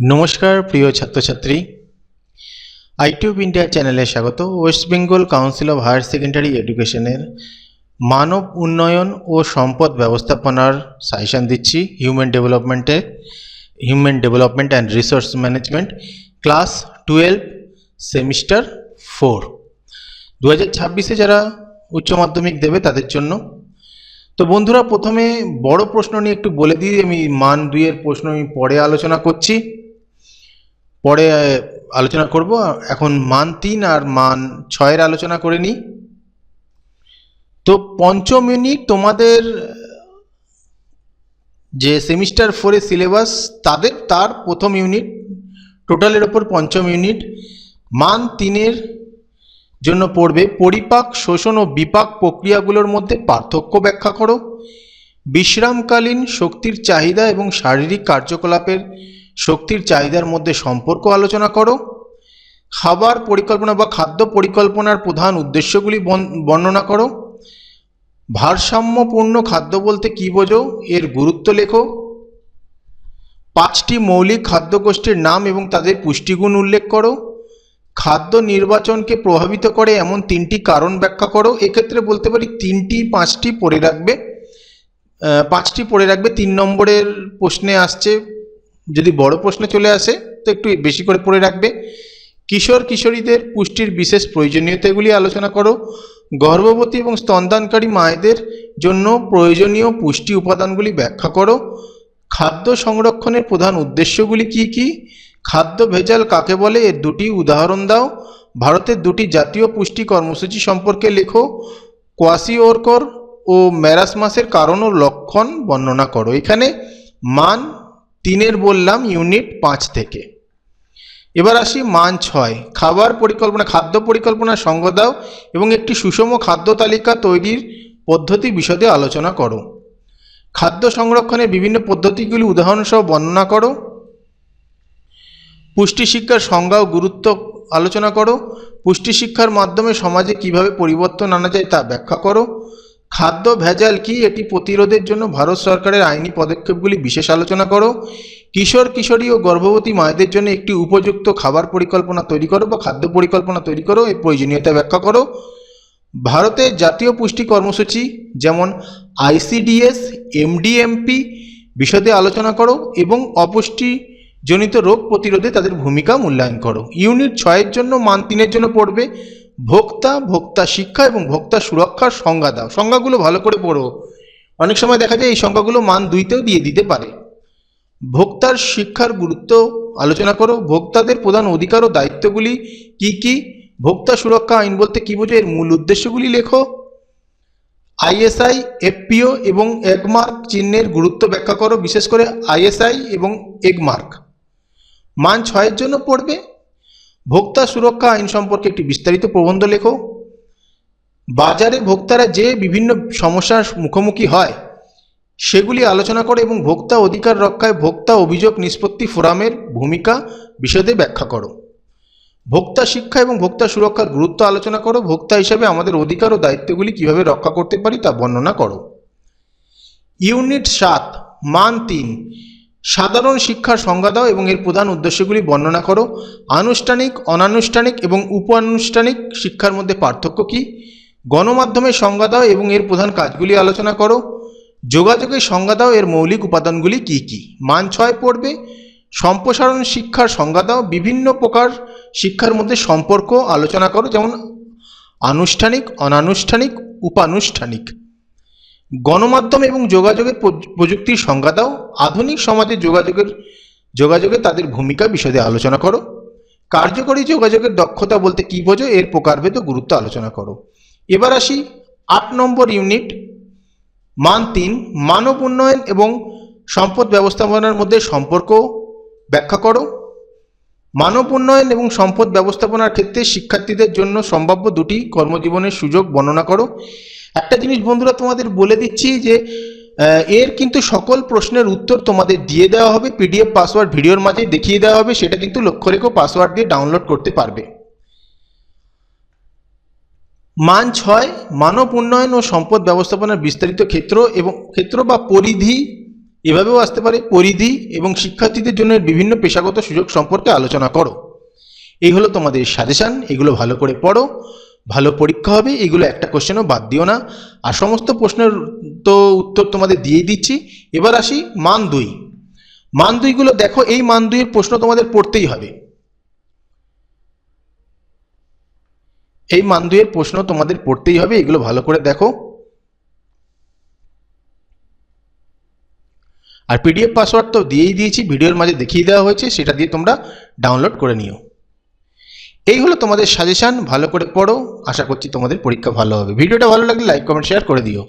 নমস্কার, প্রিয় ছাত্রছাত্রী। আইটিউব ইন্ডিয়া চ্যানেলে স্বাগত। West Bengal council of higher secondary এডুকেশনের মানব উন্নয়ন ও সম্পদ ব্যবস্থাপনার সাজেশন দিচ্ছি human ডেভেলপমেন্টে human development and resource management class twelve semester four দু হাজার ছাব্বিশে যারা উচ্চ মাধ্যমিক দেবে তাদের জন্য। তো বন্ধুরা, প্রথমে বড় প্রশ্ন নিয়ে একটু বলে দিই। আমি মান দুইয়ের প্রশ্ন আমি পরে আলোচনা করছি। পরে আলোচনা করব। এখন মান তিন আর মান ছয়ের আলোচনা করে নিই। তো পঞ্চম ইউনিট তোমাদের, যে সেমিস্টার ফোরের সিলেবাস, তাদের, তার প্রথম ইউনিট, টোটালের ওপর পঞ্চম ইউনিট, মান তিনের জন্য পড়বে পরিপাক, শোষণ ও বিপাক প্রক্রিয়াগুলোর মধ্যে পার্থক্য ব্যাখ্যা করো। বিশ্রামকালীন শক্তির চাহিদা এবং শারীরিক কার্যকলাপের শক্তির চাহিদার মধ্যে সম্পর্ক আলোচনা করো। খাবার পরিকল্পনা বা খাদ্য পরিকল্পনার প্রধান উদ্দেশ্যগুলি বর্ণনা করো। ভারসাম্যপূর্ণ খাদ্য বলতে কী বোঝো, এর গুরুত্ব লেখো। পাঁচটি মৌলিক খাদ্যগোষ্ঠীর নাম এবং তাদের পুষ্টিগুণ উল্লেখ করো। খাদ্য নির্বাচনকে প্রভাবিত করে এমন তিনটি কারণ ব্যাখ্যা করো। এক্ষেত্রে বলতে পারি তিনটি, পাঁচটি পড়ে রাখবে। পাঁচটি পড়ে রাখবে। তিন নম্বরের প্রশ্নে আসছে যদি বড় প্রশ্নে চলে আসে, তো একটু বেশি করে পড়ে রাখবে। কিশোর কিশোরীদের পুষ্টির বিশেষ প্রয়োজনীয়তাগুলি আলোচনা করো। গর্ভবতী এবং স্তনদানকারী মায়েদের জন্য প্রয়োজনীয় পুষ্টি উপাদানগুলি ব্যাখ্যা করো। খাদ্য সংরক্ষণের প্রধান উদ্দেশ্যগুলি কি কি? খাদ্য ভেজাল কাকে বলে? এর দুটি উদাহরণ দাও। ভারতের দুটি জাতীয় পুষ্টি কর্মসূচি সম্পর্কে লেখো। কোয়াসিওরকর ও ম্যারাসমাসের কারণ ও লক্ষণ বর্ণনা করো। এখানে মান তিনের বললাম ইউনিট পাঁচ থেকে। এবার আসি মান ছয়। খাবার পরিকল্পনা, খাদ্য পরিকল্পনার সঙ্গ দাও এবং একটি সুষম খাদ্য তালিকা তৈরির পদ্ধতি বিশদে আলোচনা করো। খাদ্য সংরক্ষণের বিভিন্ন পদ্ধতিগুলি উদাহরণসহ বর্ণনা করো। পুষ্টি শিক্ষার সংজ্ঞা ও গুরুত্ব আলোচনা করো। পুষ্টি শিক্ষার মাধ্যমে সমাজে কীভাবে পরিবর্তন আনা যায় তা ব্যাখ্যা করো। খাদ্য ভেজাল কি? এটি প্রতিরোধের জন্য ভারত সরকারের আইনি পদক্ষেপগুলি বিশেষ আলোচনা করো। কিশোর, কিশোরী ও গর্ভবতী মায়েদের জন্য একটি উপযুক্ত খাবার পরিকল্পনা তৈরি করো বা খাদ্য পরিকল্পনা তৈরি করো, এর প্রয়োজনীয়তা ব্যাখ্যা করো। ভারতের জাতীয় পুষ্টি কর্মসূচি যেমন আইসিডিএস এমডিএমপি বিশদে আলোচনা করো এবং অপুষ্টিজনিত রোগ প্রতিরোধে তাদের ভূমিকা মূল্যায়ন করো। ইউনিট ছয়ের জন্য, মান তিনের জন্য পড়বে। ভোক্তা ভোক্তা শিক্ষা এবং ভোক্তা সুরক্ষার সংজ্ঞা দাও। সংজ্ঞাগুলো ভালো করে পড়ো। অনেক সময় দেখা যায় এই সংজ্ঞাগুলো মান দুইতেও দিয়ে দিতে পারে। ভোক্তার শিক্ষার গুরুত্ব আলোচনা করো। ভোক্তাদের প্রধান অধিকার ও দায়িত্বগুলি কি কি? ভোক্তা সুরক্ষা আইন বলতে কি বোঝো এর মূল উদ্দেশ্যগুলি লেখো। আইএসআই, এফপিও এবং এগমার্ক চিহ্নের গুরুত্ব ব্যাখ্যা করো। বিশেষ করে আইএসআই এবং এগমার্ক। মান ছয়ের জন্য পড়বে। ভোক্তা সুরক্ষা আইন সম্পর্কে একটি বিস্তারিত প্রবন্ধ লেখো। বাজারে ভোক্তারা যে বিভিন্ন সমস্যার মুখোমুখি হয়, সেগুলি আলোচনা করো এবং ভোক্তা অধিকার রক্ষায় ভোক্তা অভিযোগ নিষ্পত্তি ফোরামের ভূমিকা বিশদে ব্যাখ্যা করো। ভোক্তা শিক্ষা এবং ভোক্তা সুরক্ষার গুরুত্ব আলোচনা করো। ভোক্তা হিসাবে আমাদের অধিকার ও দায়িত্বগুলি কীভাবে রক্ষা করতে পারি তা বর্ণনা করো। ইউনিট সাত, মান তিন সাধারণ শিক্ষার সংজ্ঞা দাও এবং এর প্রধান উদ্দেশ্যগুলি বর্ণনা করো। আনুষ্ঠানিক, অনানুষ্ঠানিক এবং উপানুষ্ঠানিক শিক্ষার মধ্যে পার্থক্য কী? গণমাধ্যমের সংজ্ঞা দাও এবং এর প্রধান কাজগুলি আলোচনা করো। যোগাযোগের সংজ্ঞা দাও, এর মৌলিক উপাদানগুলি কি কি? মান ছয় পড়বে। সম্প্রসারণ শিক্ষার সংজ্ঞা দাও, বিভিন্ন প্রকার শিক্ষার মধ্যে সম্পর্ক আলোচনা করো, যেমন আনুষ্ঠানিক, অনানুষ্ঠানিক, উপানুষ্ঠানিক। গণমাধ্যম এবং যোগাযোগের প্রযুক্তির সংজ্ঞা দাও। আধুনিক সমাজে যোগাযোগের, যোগাযোগে তাদের ভূমিকা বিশদে আলোচনা করো। কার্যকরী যোগাযোগের দক্ষতা বলতে কী বোঝো, এর প্রকারভেদ গুরুত্ব আলোচনা করো। এবার আসি আট নম্বর ইউনিট, মান তিন, মানব উন্নয়ন এবং সম্পদ ব্যবস্থাপনার মধ্যে সম্পর্ক ব্যাখ্যা করো। মানব উন্নয়ন এবং সম্পদ ব্যবস্থাপনার ক্ষেত্রে শিক্ষার্থীদের জন্য সম্ভাব্য দুটি কর্মজীবনের সুযোগ বর্ণনা করো। একটা জিনিস বন্ধুরা তোমাদের বলে দিচ্ছি যে এর কিন্তু সকল প্রশ্নের উত্তর তোমাদের দিয়ে দেওয়া হবে পিডিএফ পাসওয়ার্ড ভিডিওর মাঝে দেখিয়ে দেওয়া হবে, সেটা কিন্তু লক্ষ্য রেখো পাসওয়ার্ড দিয়ে ডাউনলোড করতে পারবে। মান ছয়, মানব উন্নয়ন ও সম্পদ ব্যবস্থাপনার বিস্তারিত ক্ষেত্র এবং ক্ষেত্র বা পরিধি, এভাবেও আসতে পারে, পরিধি এবং শিক্ষার্থীদের জন্য বিভিন্ন পেশাগত সুযোগ সম্পর্কে আলোচনা করো। এই হলো তোমাদের সাজেশান এগুলো ভালো করে পড়ো। ভালো পরীক্ষা হবে, এগুলো একটা কোশ্চেনও বাদ দিও না। আর সমস্ত প্রশ্নের তো উত্তর তোমাদের দিয়ে দিচ্ছি। এবার আসি মান দুই মান দুইগুলো দেখো, এই মান দুইয়ের প্রশ্ন তোমাদের পড়তেই হবে। এই মান দুইয়ের প্রশ্ন তোমাদের পড়তেই হবে, এগুলো ভালো করে দেখো। আর পিডিএফ পাসওয়ার্ড তো দিয়েই দিয়েছি, ভিডিওর মাঝে দেখিয়ে দেওয়া হয়েছে, সেটা দিয়ে তোমরা ডাউনলোড করে নিও। এই হলো তোমাদের সাজেশান ভালো করে পড়ো। আশা করছি তোমাদের পরীক্ষা ভালো হবে। ভিডিওটা ভালো লাগলে লাইক কমেন্ট শেয়ার করে দিও।